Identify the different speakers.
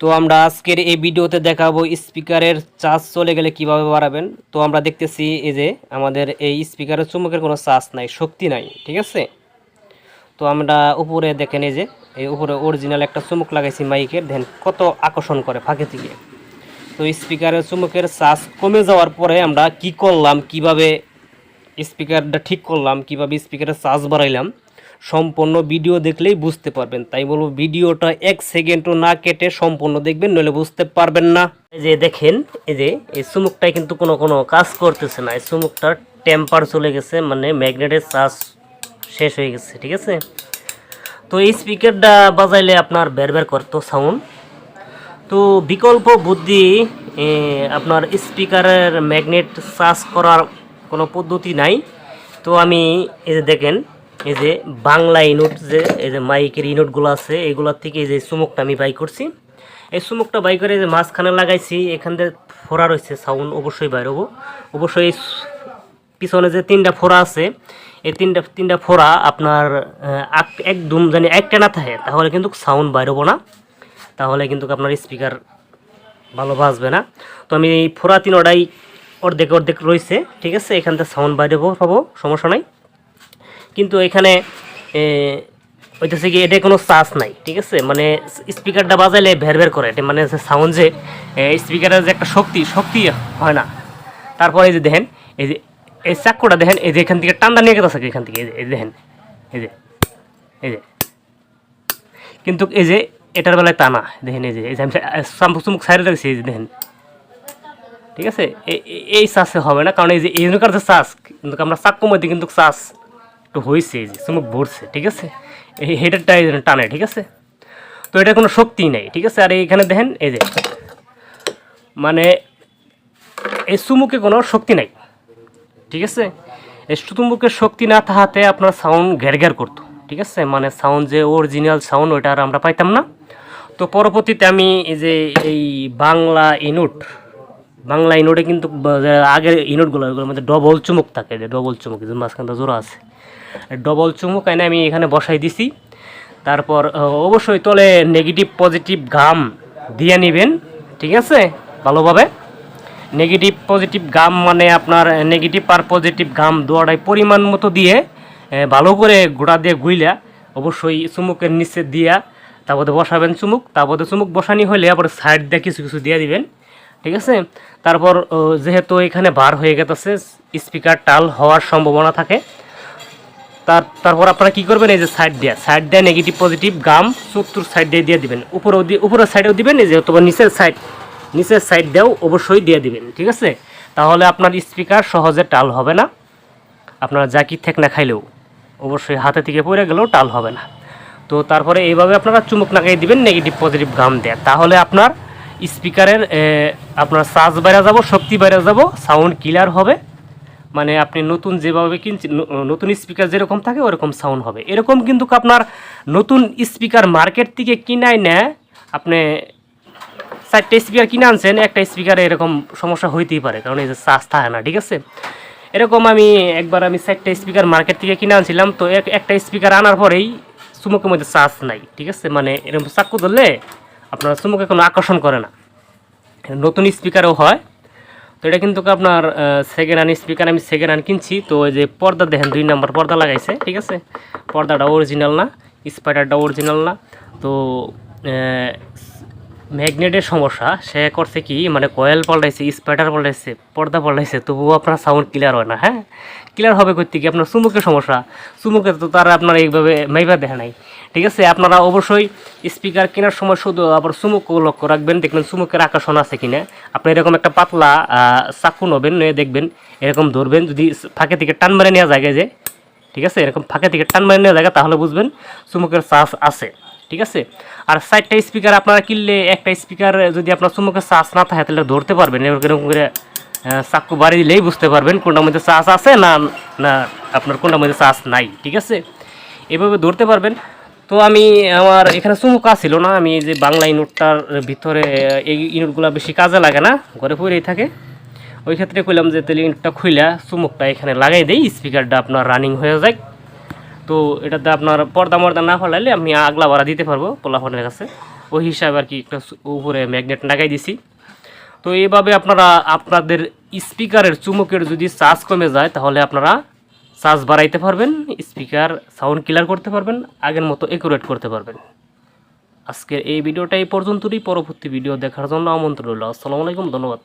Speaker 1: তো আমরা আজকের এই ভিডিওতে দেখাবো স্পিকারের চার্জ চলে গেলে কীভাবে বাড়াবেন। তো আমরা দেখতেছি এই যে আমাদের এই স্পিকারের চুমুকের কোনো চার্জ নাই, শক্তি নাই, ঠিক আছে? তো আমরা উপরে দেখেন এই যে, এই উপরে অরিজিনাল একটা চুমুক লাগাইছি মাইকের দেন কত আকর্ষণ করে ফাঁকে থেকে। তো স্পিকারের চুমুকের চার্জ কমে যাওয়ার পরে আমরা কি করলাম, কীভাবে স্পিকারটা ঠিক করলাম, কীভাবে স্পিকারের চার্জ বাড়াইলাম সম্পূর্ণ ভিডিও দেখলেই বুঝতে পারবেন। তাই বলব ভিডিওটা এক সেকেন্ডও না কেটে সম্পূর্ণ দেখবেন, নইলে বুঝতে পারবেন না। এই যে দেখেন, এই যে এই চুমুকটাই কিন্তু কোনো কোনো কাজ করতেছে না। এই চুমুকটার টেম্পার চলে গেছে মানে ম্যাগনেটের চার্জ শেষ হয়ে গেছে, ঠিক আছে? তো এই স্পিকারটা বাজাইলে আপনার বের বের করতো সাউন্ড। তো বিকল্প বুদ্ধি আপনার স্পিকারের ম্যাগনেট চার্জ করার কোনো পদ্ধতি নাই। তো আমি এই যে দেখেন এই যে বাংলা ইনোট যে, এই যে মাইকের ইনোটগুলো আছে, এগুলোর থেকে এই যে চুমুকটা আমি বাই করছি। এই চুমুকটা বাই করে যে মাঝখানে লাগাইছি, এখান থেকে ফোড়া রয়েছে সাউন্ড অবশ্যই বাইর হব। অবশ্যই পিছনে যে তিনটা ফোড়া আছে, এই তিনটা তিনটা ফোড়া আপনার একদম জানি একটা না থাকে, তাহলে কিন্তু সাউন্ড বাইর হব না। তাহলে কিন্তু আপনার স্পিকার ভালো বাজবে না। তো আমি ফোরা তিনোটাই অর্ধেক অর্ধেক রয়েছে, ঠিক আছে? এখান থেকে সাউন্ড বাইরে পাবো সমস্যা নাই। কিন্তু এখানে হইতেছে কি এটা কোনো চার্জ নাই, ঠিক আছে? মানে স্পিকারটা বাজাইলে ভের ভের করে, এটা মানে সাউন্ড যে স্পিকারের যে একটা শক্তি শক্তি হয় না। তারপরে এই যে দেখেন, এই যে, এই চাক্কুটা দেখেন, এই যে এখান থেকে টান্ডা নিয়ে গেছে এখান থেকে, এই যে- এই দেখেন, এই যে এই যে। কিন্তু এই যে, এটার বেলায় তা না, দেখেন এই যে এই যে আমি চুমুক সাইডে রাখছি এই যে দেখেন। ঠিক আছে? এই চাষে হবে না, কারণ এই যে এজনকার যে চাষ কিন্তু আমরা চাক্কুর মধ্যে কিন্তু চাষ একটু হয়েছে যে চুমুক ভরছে, ঠিক আছে? এই হেডারটা এই টানে, ঠিক আছে? তো এটা কোনো শক্তি নেই, ঠিক আছে? আর এইখানে দেখেন, এই যে মানে এই চুমুকে কোনো শক্তি নাই, ঠিক আছে? এই চুমুকের শক্তি না থাকাতে আপনার সাউন্ড ঘের ঘের করতো, ঠিক আছে? মানে সাউন্ড যে অরিজিনাল সাউন্ড ওইটা আর আমরা পাইতাম না। তো পরবর্তীতে আমি এই যে এই বাংলা ইনুট বাংলা ইনোটে কিন্তু আগের ইনোটগুলো ওগুলোর মধ্যে ডবল চুমুক থাকে, যে ডবল চুমুক মাঝখানটা জোড়া আছে। ডবল চুমুক এনে আমি এখানে বসাই দিছি। তারপর অবশ্যই তলে নেগেটিভ পজিটিভ ঘাম দিয়ে নেবেন, ঠিক আছে? ভালোভাবে। নেগেটিভ পজিটিভ গাম মানে আপনার নেগেটিভ আর পজিটিভ গাম দুয়াটাই পরিমাণ মতো দিয়ে ভালো করে গোড়া দিয়ে গুইলা, অবশ্যই চুমুকের নিচে দিয়া তারপরে বসাবেন চুমুক। তারপরে চুমুক বসানি হলে আবার সাইড দিয়ে কিছু কিছু দিয়ে দিবেন, ঠিক আছে? তারপর যেহেতু এখানে বার হয়ে গেছে, স্পিকার টাল হওয়ার সম্ভাবনা থাকে তার তারপর আপনারা কি করবেন, এই যে সাইড দেয়া সাইড দেয়া নেগেটিভ পজিটিভ গাম চতুর সাইড দিয়ে দিয়ে দিবেন। উপরেও উপরের সাইডেও দিবেন, এই যে অথবা নিচের সাইড নিচের সাইড দিয়েও অবশ্যই দিয়ে দিবেন, ঠিক আছে? তাহলে আপনার স্পিকার সহজে টাল হবে না। আপনার যা কি থেক না খাইলেও অবশ্যই হাতে থেকে পড়ে গেলেও টাল হবে না। তো তারপরে এইভাবে আপনারা চুমুক নাকাই দিবেন নেগেটিভ পজিটিভ গাম দেয়া। তাহলে আপনার স্পিকারের আপনার চার্জ বাইরে যাব, শক্তি বাইরে যাব সাউন্ড ক্লিয়ার হবে। মানে আপনি নতুন যেভাবে কিনছেন নতুন স্পিকার যেরকম থাকে, ওরকম সাউন্ড হবে। এরকম কিন্তু আপনার নতুন স্পিকার মার্কেট থেকে কিনাই নেয়, আপনি চারটে স্পিকার কিনে আনছেন, একটা স্পিকারে এরকম সমস্যা হইতেই পারে, কারণ এই যে চার্জ থাকে না, ঠিক আছে? এরকম আমি একবার আমি চারটে স্পিকার মার্কেট থেকে কিনে আনছিলাম, তো এক, একটা স্পিকার আনার পরেই চুমুকের মধ্যে চার্জ নাই, ঠিক আছে? মানে এরকম চাক্কু ধরলে আপনার চুমুকে কোনো আকর্ষণ করে না। নতুন স্পিকারও হয় তো এটা কিন্তু আপনার সেকেন্ড হ্যান্ড স্পিকার আমি সেকেন্ড হ্যান্ড কিনছি। তো ওই যে পর্দা দেখেন, দুই নাম্বার পর্দা লাগাইছে, ঠিক আছে? পর্দাটা অরিজিনাল না স্পাইডারটা অরিজিনাল না। তো ম্যাগনেটের সমস্যা, সে করছে কি মানে কয়েল পাল্টাইছে স্পাইডার পাল্টাইছে, পর্দা পাল্টাইছে, তবুও আপনার সাউন্ড ক্লিয়ার হয় না হ্যাঁ? ক্লিয়ার হবে করতে কি? আপনার চুমুকের সমস্যা। চুমুকে তো তারা আপনার এইভাবে মাইবা দেখা নাই। ঠিক আছে? আপনারা অবশ্যই স্পিকার কেনার সময় শুধু আবার চুমুকও লক্ষ্য রাখবেন। দেখবেন চুমুকের আকর্ষণ আছে কিনা। আপনি এরকম একটা পাতলা চাকু নেবেন দেখবেন, এরকম ধরবেন। যদি ফাঁকে থেকে টান মারে নেওয়া যায় যে, ঠিক আছে? এরকম ফাঁকে থেকে টান মারে নেওয়া যায় তাহলে বুঝবেন চুমুকের চার্জ আছে। ঠিক আছে? আর চারটা স্পিকার আপনারা কিনলে একটা স্পিকার যদি আপনার চুমুকের চার্জ না থাকে, তাহলে ধরতে পারবেন। এরকম করে চাক্কু বাড়ি দিলেই বুঝতে পারবেন কোনটার মধ্যে চার্জ আছে না না আপনার কোনটার মধ্যে চার্জ নাই, ঠিক আছে? এভাবে ধরতে পারবেন। তো আমি আমার এখানে চুমুকা ছিল না, আমি যে বাংলা ইনোটটার ভিতরে এই ইনোটগুলো বেশি কাজে লাগে না, ঘরে পড়েই থাকে। ওই ক্ষেত্রে কইলাম যে তাহলে ইনোটটা খুইলা চুমুকটা এখানে লাগাই দেই স্পিকারটা আপনার রানিং হয়ে যায় তো এটাতে আপনার পর্দা মর্দা না ফলাইলে আমি আগলা ভাড়া দিতে পারব পোলাফোনের কাছে। ওই হিসাবে আর কি একটা উপরে ম্যাগনেট লাগাই দিছি। তো এইভাবে আপনারা আপনাদের স্পিকারের চুমুকের যদি চার্জ কমে যায়, তাহলে আপনারা চার্জ বাড়াইতে পারবেন, স্পিকার সাউন্ড ক্লিয়ার করতে পারবেন, আগের মতো একুরেট করতে পারবেন। আজকের এই ভিডিওটা এই পর্যন্তই, পরবর্তী ভিডিও দেখার জন্য আমন্ত্রণ রইল। আসসালামু আলাইকুম, ধন্যবাদ।